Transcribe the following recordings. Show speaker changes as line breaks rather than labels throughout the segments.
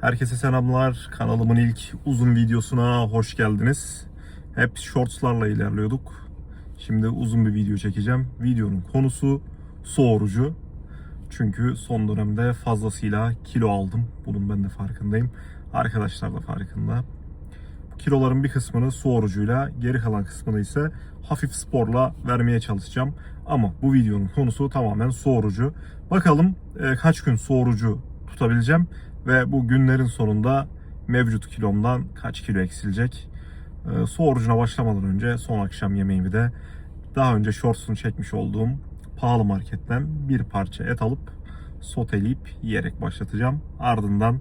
Herkese selamlar. Kanalımın ilk uzun videosuna hoş geldiniz. Hep shortslarla ilerliyorduk. Şimdi uzun bir video çekeceğim. Videonun konusu su orucu. Çünkü son dönemde fazlasıyla kilo aldım. Bunun ben de farkındayım. Arkadaşlar da farkında. Kiloların bir kısmını su geri kalan kısmını ise hafif sporla vermeye çalışacağım. Ama bu videonun konusu tamamen su. Bakalım e, kaç gün su tutabileceğim ve bu günlerin sonunda mevcut kilomdan kaç kilo eksilecek. E, su orucuna başlamadan önce son akşam yemeğimi de daha önce shorts'unu çekmiş olduğum pahalı marketten bir parça et alıp soteleyip yiyerek başlatacağım. Ardından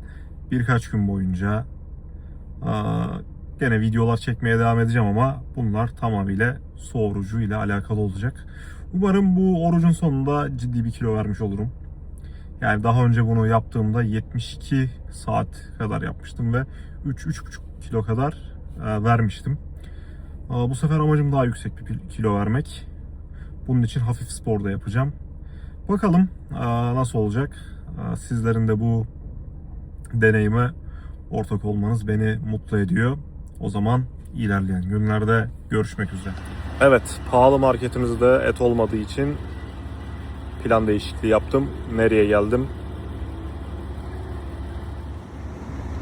birkaç gün boyunca aa, gene videolar çekmeye devam edeceğim ama bunlar tamamıyla su orucu ile alakalı olacak. Umarım bu orucun sonunda ciddi bir kilo vermiş olurum. Yani daha önce bunu yaptığımda 72 saat kadar yapmıştım ve 3-3,5 kilo kadar e, vermiştim. Aa, Bu sefer amacım daha yüksek bir kilo vermek. Bunun için hafif spor da yapacağım. Bakalım aa, nasıl olacak. Sizlerin de bu deneyime ortak olmanız beni mutlu ediyor. O zaman ilerleyen günlerde görüşmek üzere. Evet, pahalı marketimizde et olmadığı için plan değişikliği yaptım. Nereye geldim?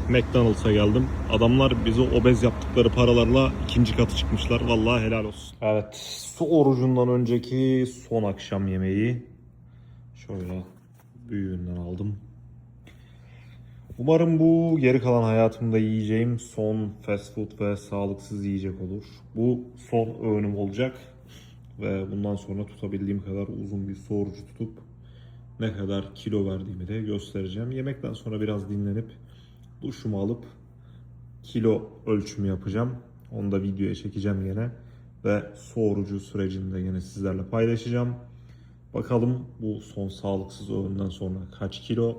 McDonald's'a geldim. Adamlar bizi obez yaptıkları paralarla ikinci katı çıkmışlar. Vallahi helal olsun. Evet, su orucundan önceki son akşam yemeği. Şöyle büyüğünden aldım. Umarım bu geri kalan hayatımda yiyeceğim son fast food ve sağlıksız yiyecek olur. Bu son öğünüm olacak ve bundan sonra tutabildiğim kadar uzun bir su tutup ne kadar kilo verdiğimi de göstereceğim. Yemekten sonra biraz dinlenip duşumu alıp kilo ölçümü yapacağım. Onu da videoya çekeceğim yine ve su sürecini de yine sizlerle paylaşacağım. Bakalım bu son sağlıksız öğünden sonra kaç kilo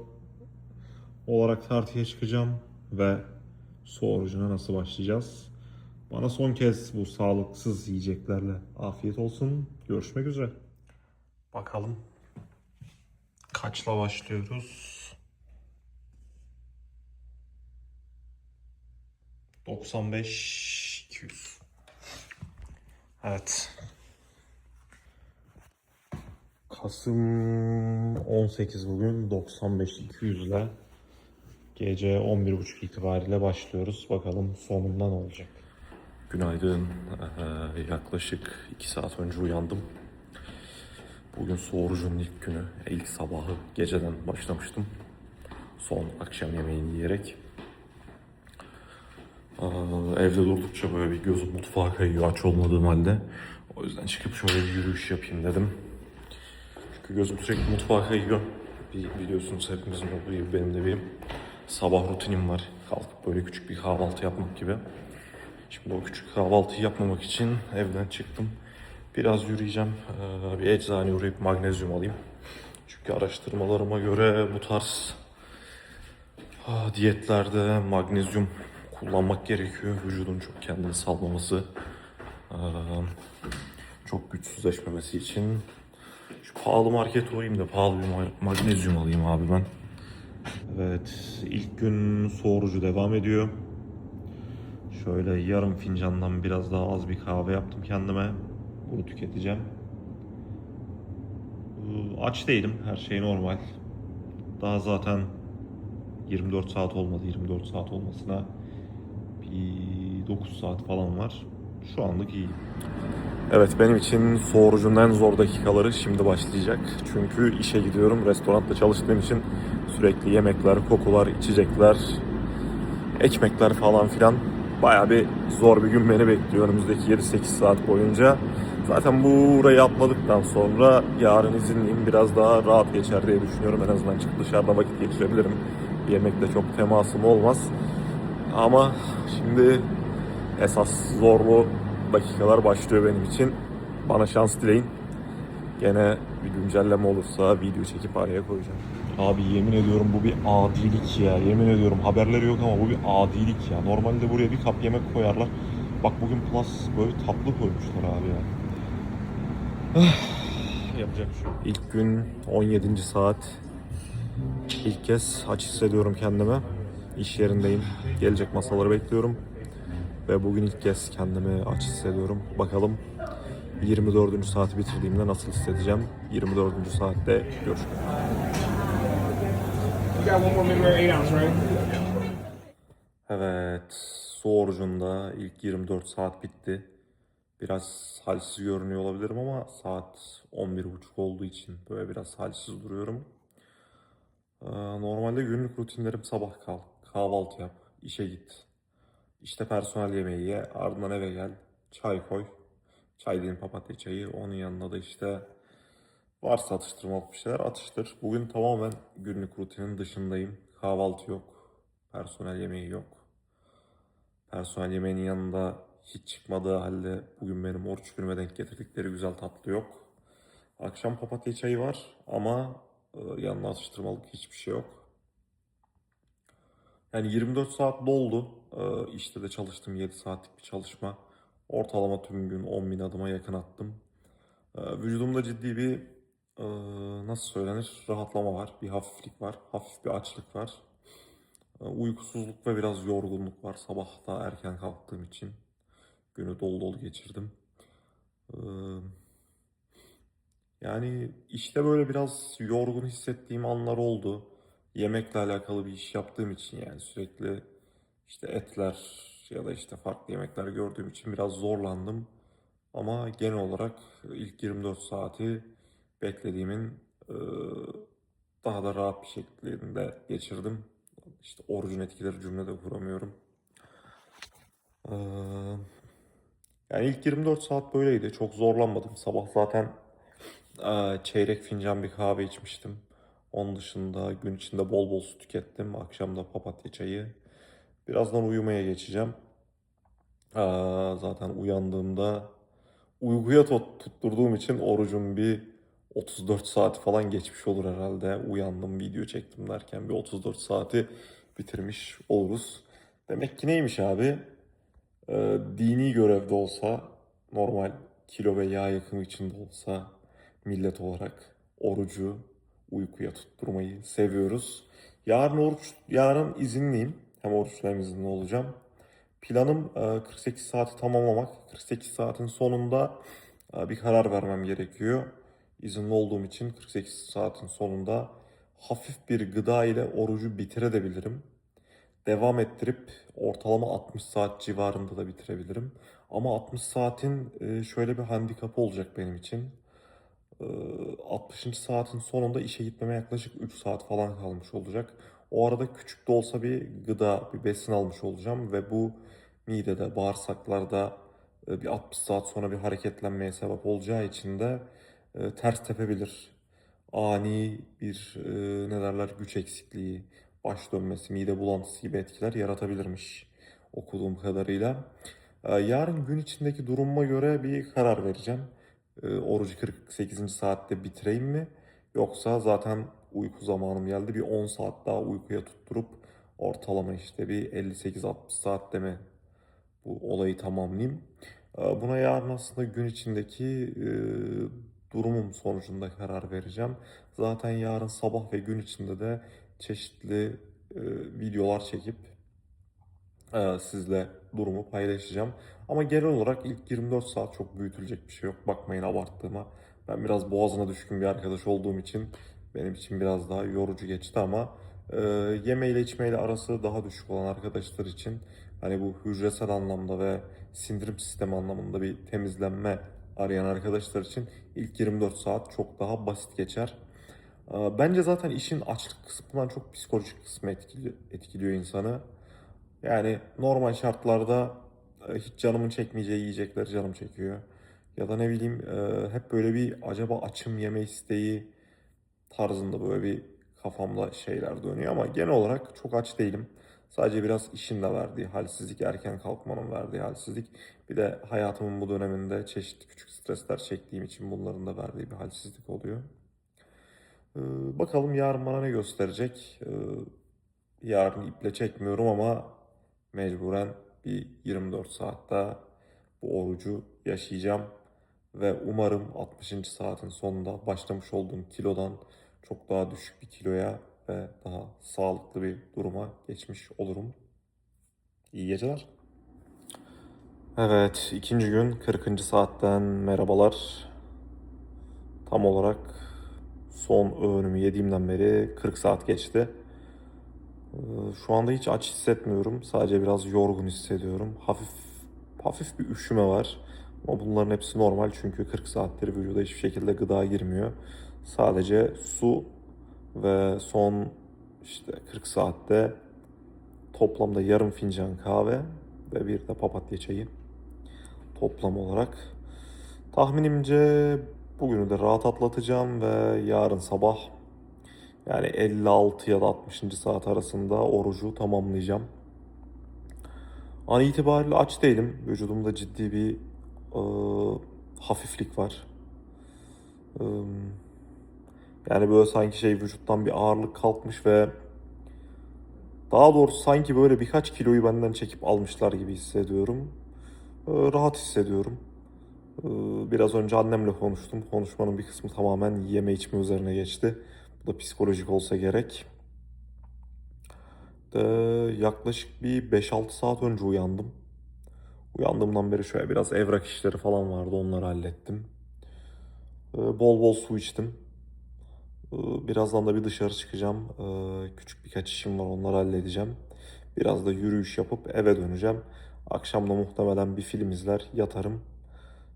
olarak tartıya çıkacağım ve su nasıl başlayacağız? Bana son kez bu sağlıksız yiyeceklerle afiyet olsun. Görüşmek üzere. Bakalım kaçla başlıyoruz? 95 200. Evet. Kasım 18 bugün 95 200 ile gece 11.30 itibariyle başlıyoruz. Bakalım sonunda ne olacak. Günaydın. Ee, yaklaşık 2 saat önce uyandım. Bugün su orucunun ilk günü. İlk sabahı geceden başlamıştım. Son akşam yemeğini yiyerek. Aa, evde durdukça böyle bir gözüm mutfağa kayıyor aç olmadığım halde. O yüzden çıkıp şöyle bir yürüyüş yapayım dedim. Çünkü gözüm sürekli mutfağa kayıyor. Biliyorsunuz hepimizin olduğu gibi benim de bir sabah rutinim var. Kalkıp böyle küçük bir kahvaltı yapmak gibi. Şimdi o küçük kahvaltıyı yapmamak için evden çıktım. Biraz yürüyeceğim. Ee, Bir eczaneye uğrayıp magnezyum alayım. Çünkü araştırmalarıma göre bu tarz diyetlerde magnezyum kullanmak gerekiyor. Vücudun çok kendini salmaması, ee, çok güçsüzleşmemesi için. Şu pahalı market uğrayayım da pahalı bir ma- magnezyum alayım abi ben. Evet, ilk gün soğurucu devam ediyor. Şöyle yarım fincandan biraz daha az bir kahve yaptım kendime. Bunu tüketeceğim. Ee, Aç değilim, her şey normal. Daha zaten 24 saat olmadı, 24 saat olmasına bir 9 saat falan var. Şu anlık iyi. Evet benim için soğurucunun en zor dakikaları şimdi başlayacak. Çünkü işe gidiyorum. Restoranda çalıştığım için sürekli yemekler, kokular, içecekler, ekmekler falan filan. Baya bir zor bir gün beni bekliyor önümüzdeki 7-8 saat boyunca. Zaten burayı atladıktan sonra yarın izinliyim. Biraz daha rahat geçer diye düşünüyorum. En azından çıkıp dışarıda vakit geçirebilirim. Yemekle çok temasım olmaz. Ama şimdi esas zorlu dakikalar başlıyor benim için. Bana şans dileyin. Gene bir güncelleme olursa video çekip araya koyacağım. Abi yemin ediyorum bu bir adilik ya. Yemin ediyorum haberleri yok ama bu bir adilik ya. Normalde buraya bir kap yemek koyarlar. Bak bugün plus böyle tatlı koymuşlar abi ya. Yapacak bir şey. İlk gün 17. saat. İlk kez aç hissediyorum kendime. İş yerindeyim. Gelecek masaları bekliyorum. Ve bugün ilk kez kendimi aç hissediyorum. Bakalım 24. saati bitirdiğimde nasıl hissedeceğim? 24. saatte
You got one more medium rare 8 ounce, right?
Evet, su orucunda ilk 24 saat bitti. Biraz halsiz görünüyor olabilirim ama saat 11.30 olduğu için böyle biraz halsiz duruyorum. Ee, Normalde günlük rutinlerim sabah kalk, kahvaltı yap, işe git. İşte personel yemeği ye, ardından eve gel, çay koy. Çay değil papatya çayı, onun yanında da işte varsa atıştırmalık bir şeyler atıştır. Bugün tamamen günlük rutinin dışındayım. Kahvaltı yok, personel yemeği yok. Personel yemeğinin yanında hiç çıkmadığı halde bugün benim oruç günüme denk getirdikleri güzel tatlı yok. Akşam papatya çayı var ama e, yanına atıştırmalık hiçbir şey yok. Yani 24 saat doldu. E, işte de çalıştım 7 saatlik bir çalışma. Ortalama tüm gün 10 bin adıma yakın attım. E, vücudumda ciddi bir e, nasıl söylenir rahatlama var. Bir hafiflik var. Hafif bir açlık var. E, Uykusuzluk ve biraz yorgunluk var. Sabah da erken kalktığım için günü dolu dolu geçirdim. E, Yani işte böyle biraz yorgun hissettiğim anlar oldu. Yemekle alakalı bir iş yaptığım için yani sürekli işte etler ya da işte farklı yemekler gördüğüm için biraz zorlandım. Ama genel olarak ilk 24 saati beklediğimin daha da rahat bir şekilde geçirdim. İşte orucun etkileri cümlede kuramıyorum. Yani ilk 24 saat böyleydi. Çok zorlanmadım. Sabah zaten çeyrek fincan bir kahve içmiştim. Onun dışında gün içinde bol bol su tükettim. Akşam da papatya çayı. Birazdan uyumaya geçeceğim. Zaten uyandığımda uykuya tut- tutturduğum için orucum bir 34 saat falan geçmiş olur herhalde. Uyandım, video çektim derken bir 34 saati bitirmiş oluruz. Demek ki neymiş abi? Ee, dini görevde olsa, normal kilo ve yağ yakımı içinde olsa millet olarak orucu uykuya tutturmayı seviyoruz. Yarın oruç, yarın izinliyim. Hem oruçlu hem izinli olacağım. Planım e, 48 saati tamamlamak. 48 saatin sonunda e, bir karar vermem gerekiyor. İzinli olduğum için 48 saatin sonunda hafif bir gıda ile orucu bitirebilirim. Devam ettirip ortalama 60 saat civarında da bitirebilirim. Ama 60 saatin e, şöyle bir handikapı olacak benim için. Ee, 60. saatin sonunda işe gitmeme yaklaşık 3 saat falan kalmış olacak. O arada küçük de olsa bir gıda, bir besin almış olacağım ve bu midede, bağırsaklarda e, bir 60 saat sonra bir hareketlenmeye sebep olacağı için de e, ters tepebilir. Ani bir e, ne derler güç eksikliği, baş dönmesi, mide bulantısı gibi etkiler yaratabilirmiş okuduğum kadarıyla. E, Yarın gün içindeki durumuma göre bir karar vereceğim. E, Orucu 48. saatte bitireyim mi? Yoksa zaten uyku zamanım geldi. Bir 10 saat daha uykuya tutturup ortalama işte bir 58-60 saatte mi bu olayı tamamlayayım. E, Buna yarın aslında gün içindeki e, durumum sonucunda karar vereceğim. Zaten yarın sabah ve gün içinde de çeşitli e, videolar çekip e, sizle durumu paylaşacağım. Ama genel olarak ilk 24 saat çok büyütülecek bir şey yok. Bakmayın abarttığıma. Ben biraz boğazına düşkün bir arkadaş olduğum için benim için biraz daha yorucu geçti ama e, yemeğiyle içmeyle arası daha düşük olan arkadaşlar için hani bu hücresel anlamda ve sindirim sistemi anlamında bir temizlenme arayan arkadaşlar için ilk 24 saat çok daha basit geçer. E, Bence zaten işin açlık kısmından çok psikolojik kısmı etkili- etkiliyor insanı. Yani normal şartlarda e, hiç canımın çekmeyeceği yiyecekleri canım çekiyor. Ya da ne bileyim e, hep böyle bir acaba açım yeme isteği tarzında böyle bir kafamda şeyler dönüyor ama genel olarak çok aç değilim. Sadece biraz işin de verdiği halsizlik, erken kalkmanın verdiği halsizlik. Bir de hayatımın bu döneminde çeşitli küçük stresler çektiğim için bunların da verdiği bir halsizlik oluyor. Ee, bakalım yarın bana ne gösterecek? Ee, yarın iple çekmiyorum ama mecburen bir 24 saat daha bu orucu yaşayacağım. Ve umarım 60. saatin sonunda başlamış olduğum kilodan çok daha düşük bir kiloya ve daha sağlıklı bir duruma geçmiş olurum. İyi geceler. Evet, ikinci gün 40. saatten merhabalar. Tam olarak son öğünümü yediğimden beri 40 saat geçti. Ee, Şu anda hiç aç hissetmiyorum. Sadece biraz yorgun hissediyorum. Hafif hafif bir üşüme var. Ama bunların hepsi normal çünkü 40 saattir vücuda hiçbir şekilde gıda girmiyor. Sadece su ve son işte 40 saatte toplamda yarım fincan kahve ve bir de papatya çayı toplam olarak. Tahminimce bugünü de rahat atlatacağım ve yarın sabah yani 56 ya da 60. saat arasında orucu tamamlayacağım. An itibariyle aç değilim. Vücudumda ciddi bir e, hafiflik var. E, yani böyle sanki şey vücuttan bir ağırlık kalkmış ve daha doğrusu sanki böyle birkaç kiloyu benden çekip almışlar gibi hissediyorum. E, rahat hissediyorum. E, biraz önce annemle konuştum. Konuşmanın bir kısmı tamamen yeme içme üzerine geçti. Bu da psikolojik olsa gerek. De yaklaşık bir 5-6 saat önce uyandım. Uyandığımdan beri şöyle biraz evrak işleri falan vardı. Onları hallettim. Ee, Bol bol su içtim. Ee, Birazdan da bir dışarı çıkacağım. Ee, Küçük birkaç işim var. Onları halledeceğim. Biraz da yürüyüş yapıp eve döneceğim. Akşam da muhtemelen bir film izler, yatarım.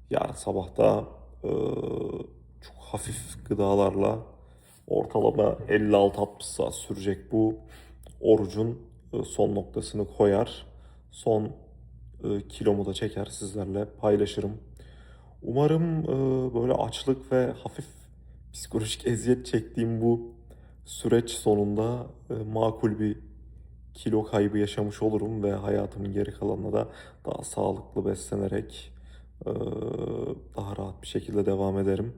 Yarın sabah da e, çok hafif gıdalarla ortalama 56-60 saat sürecek bu orucun e, son noktasını koyar. Son e, kilomu da çeker sizlerle paylaşırım. Umarım böyle açlık ve hafif psikolojik eziyet çektiğim bu süreç sonunda e, makul bir kilo kaybı yaşamış olurum ve hayatımın geri kalanına da daha sağlıklı beslenerek e, daha rahat bir şekilde devam ederim.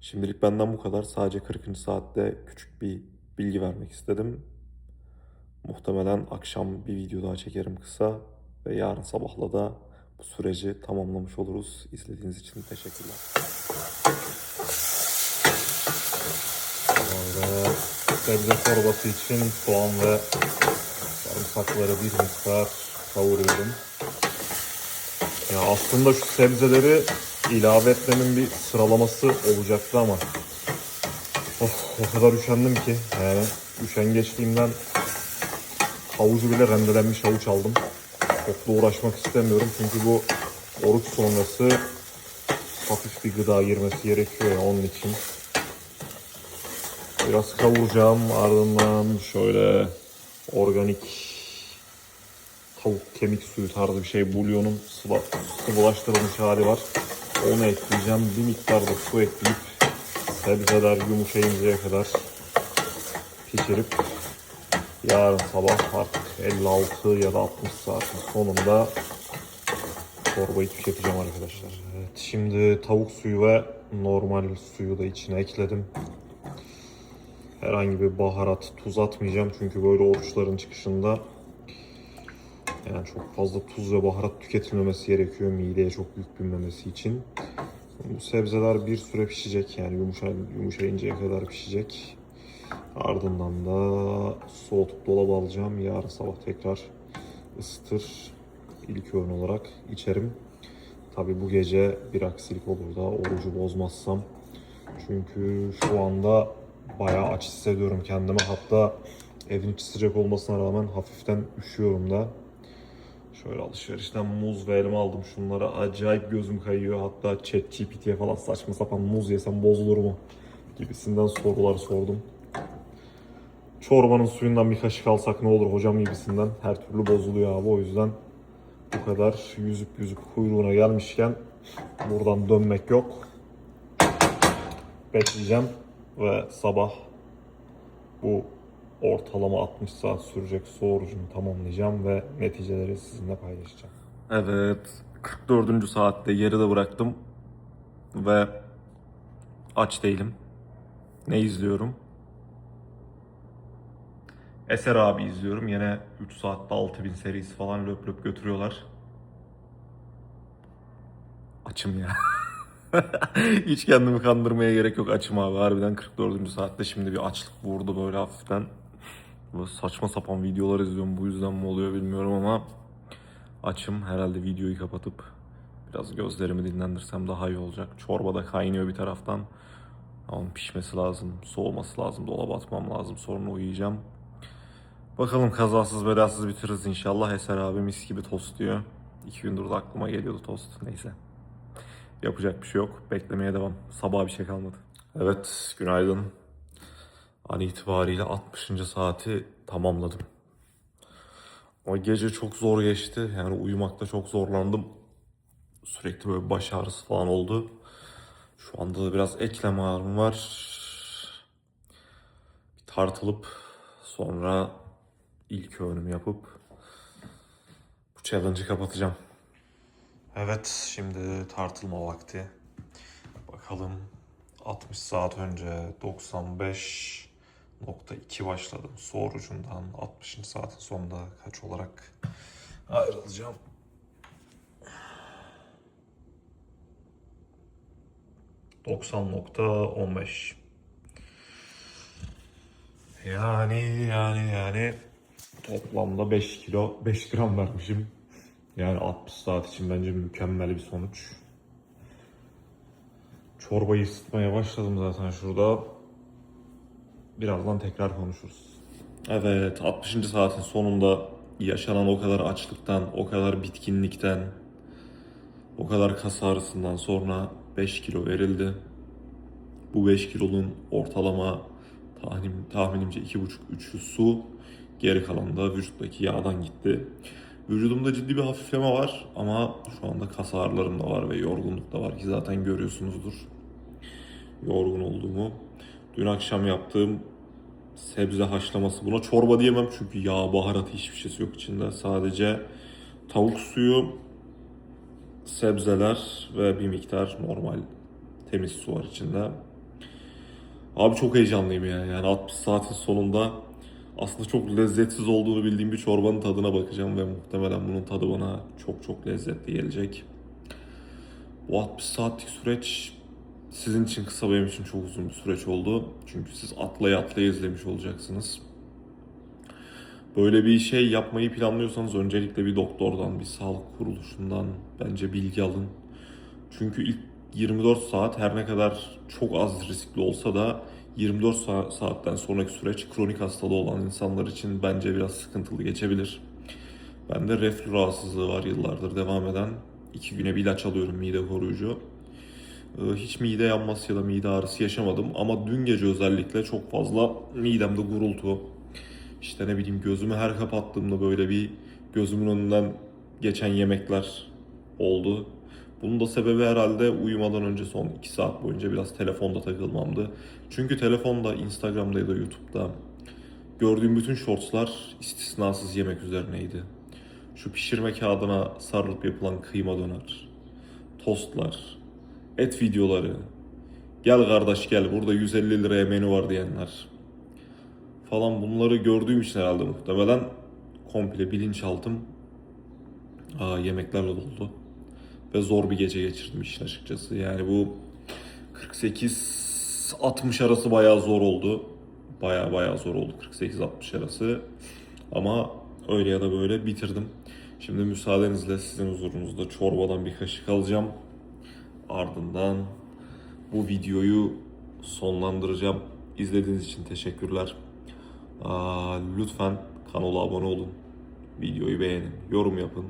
Şimdilik benden bu kadar. Sadece 40. saatte küçük bir bilgi vermek istedim. Muhtemelen akşam bir video daha çekerim kısa ve yarın sabahla da bu süreci tamamlamış oluruz. İzlediğiniz için teşekkürler. Böyle sebze çorbası için soğan ve sarımsakları bir miktar kavuruyorum. Ya aslında şu sebzeleri ilave etmemin bir sıralaması olacaktı ama of, o kadar üşendim ki yani üşengeçliğimden havucu bile rendelenmiş havuç aldım. Çok da uğraşmak istemiyorum çünkü bu oruç sonrası hafif bir gıda girmesi gerekiyor ya onun için. Biraz kavuracağım ardından şöyle organik tavuk kemik suyu tarzı bir şey bulyonun sıva, sıvılaştırılmış hali var. Onu ekleyeceğim. Bir miktar da su ekleyip sebzeler yumuşayıncaya kadar pişirip yarın sabah artık 56 ya da 60 saatin sonunda çorbayı tüketeceğim arkadaşlar. Evet, şimdi tavuk suyu ve normal suyu da içine ekledim. Herhangi bir baharat, tuz atmayacağım çünkü böyle oruçların çıkışında yani çok fazla tuz ve baharat tüketilmemesi gerekiyor mideye çok yük binmemesi için. Bu sebzeler bir süre pişecek yani yumuşa, yumuşayıncaya kadar pişecek. Ardından da soğutup dolaba alacağım. Yarın sabah tekrar ısıtır ilk öğün olarak içerim. Tabi bu gece bir aksilik olur da orucu bozmazsam. Çünkü şu anda bayağı aç hissediyorum kendimi. Hatta evin içi sıcak olmasına rağmen hafiften üşüyorum da. Şöyle alışverişten muz ve elma aldım. Şunlara acayip gözüm kayıyor. Hatta ChatGPT'ye falan saçma sapan muz yesem bozulur mu? Gibisinden sorular sordum. Çorbanın suyundan bir kaşık alsak ne olur hocam gibisinden. Her türlü bozuluyor abi o yüzden bu kadar yüzüp yüzüp kuyruğuna gelmişken buradan dönmek yok. Bekleyeceğim ve sabah bu ortalama 60 saat sürecek su tamamlayacağım ve neticeleri sizinle paylaşacağım. Evet, 44. saatte geride bıraktım ve aç değilim. Ne izliyorum? Eser abi izliyorum. Yine 3 saatte 6000 serisi falan löp löp götürüyorlar. Açım ya. Hiç kendimi kandırmaya gerek yok açım abi. Harbiden 44. saatte şimdi bir açlık vurdu böyle hafiften. Böyle saçma sapan videolar izliyorum. Bu yüzden mi oluyor bilmiyorum ama açım. Herhalde videoyu kapatıp biraz gözlerimi dinlendirsem daha iyi olacak. Çorba da kaynıyor bir taraftan. Onun pişmesi lazım, soğuması lazım, dolaba atmam lazım. Sonra uyuyacağım. Bakalım kazasız belasız bitiririz inşallah. Eser abi mis gibi tost diyor. İki gündür de aklıma geliyordu tost. Neyse. Yapacak bir şey yok. Beklemeye devam. Sabah bir şey kalmadı. Evet, günaydın. An itibariyle 60. saati tamamladım. O gece çok zor geçti. Yani uyumakta çok zorlandım. Sürekli böyle baş ağrısı falan oldu. Şu anda da biraz eklem ağrım var. Bir tartılıp sonra ilk öğünümü yapıp bu challenge'ı kapatacağım. Evet, şimdi tartılma vakti. Bakalım 60 saat önce 95.2 başladım. Su orucundan 60. saatin sonunda kaç olarak ayrılacağım. ...90.15 Yani yani yani toplamda 5 kilo 5 gram vermişim. Yani 60 saat için bence mükemmel bir sonuç. Çorbayı ısıtmaya başladım zaten şurada. Birazdan tekrar konuşuruz. Evet 60. saatin sonunda yaşanan o kadar açlıktan, o kadar bitkinlikten, o kadar kas ağrısından sonra 5 kilo verildi. Bu 5 kilonun ortalama tahmin, tahminimce 2,5-3'ü su, geri kalan da vücuttaki yağdan gitti. Vücudumda ciddi bir hafifleme var ama şu anda kas ağrılarım da var ve yorgunluk da var ki zaten görüyorsunuzdur yorgun olduğumu. Dün akşam yaptığım sebze haşlaması. Buna çorba diyemem çünkü yağ, baharat hiçbir şeysi yok içinde. Sadece tavuk suyu, sebzeler ve bir miktar normal temiz su var içinde. Abi çok heyecanlıyım ya. Yani 60 saatin sonunda aslında çok lezzetsiz olduğunu bildiğim bir çorbanın tadına bakacağım ve muhtemelen bunun tadı bana çok çok lezzetli gelecek. Bu 60 saatlik süreç sizin için kısa benim için çok uzun bir süreç oldu. Çünkü siz atlaya atlaya izlemiş olacaksınız. Böyle bir şey yapmayı planlıyorsanız öncelikle bir doktordan, bir sağlık kuruluşundan bence bilgi alın. Çünkü ilk 24 saat her ne kadar çok az riskli olsa da 24 sa- saatten sonraki süreç kronik hastalığı olan insanlar için bence biraz sıkıntılı geçebilir. Bende reflü rahatsızlığı var yıllardır devam eden. İki güne bir ilaç alıyorum mide koruyucu. Ee, Hiç mide yanması ya da mide ağrısı yaşamadım ama dün gece özellikle çok fazla midemde gurultu. İşte ne bileyim gözümü her kapattığımda böyle bir gözümün önünden geçen yemekler oldu. Bunun da sebebi herhalde uyumadan önce son 2 saat boyunca biraz telefonda takılmamdı. Çünkü telefonda, Instagram'da ya da YouTube'da gördüğüm bütün shortslar istisnasız yemek üzerineydi. Şu pişirme kağıdına sarılıp yapılan kıyma döner, tostlar, et videoları, gel kardeş gel burada 150 liraya menü var diyenler falan bunları gördüğüm için herhalde muhtemelen komple bilinçaltım aa, yemeklerle doldu. Ve zor bir gece geçirdim işin açıkçası. Yani bu 48-60 arası bayağı zor oldu. Bayağı bayağı zor oldu 48-60 arası. Ama öyle ya da böyle bitirdim. Şimdi müsaadenizle sizin huzurunuzda çorbadan bir kaşık alacağım. Ardından bu videoyu sonlandıracağım. İzlediğiniz için teşekkürler. Aa, lütfen kanala abone olun. Videoyu beğenin, yorum yapın.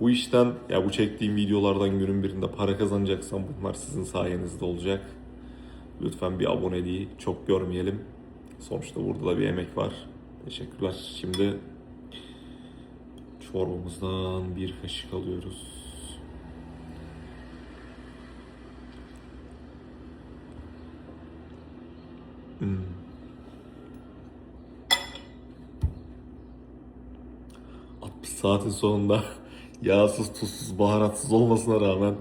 Bu işten, ya bu çektiğim videolardan günün birinde para kazanacaksam bunlar sizin sayenizde olacak. Lütfen bir aboneliği çok görmeyelim. Sonuçta burada da bir emek var. Teşekkürler. Şimdi çorbamızdan bir kaşık alıyoruz. Hmm. ...60 saatin sonunda yağsız, tuzsuz, baharatsız olmasına rağmen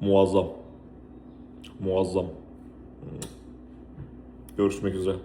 muazzam. Muazzam. Görüşmek üzere.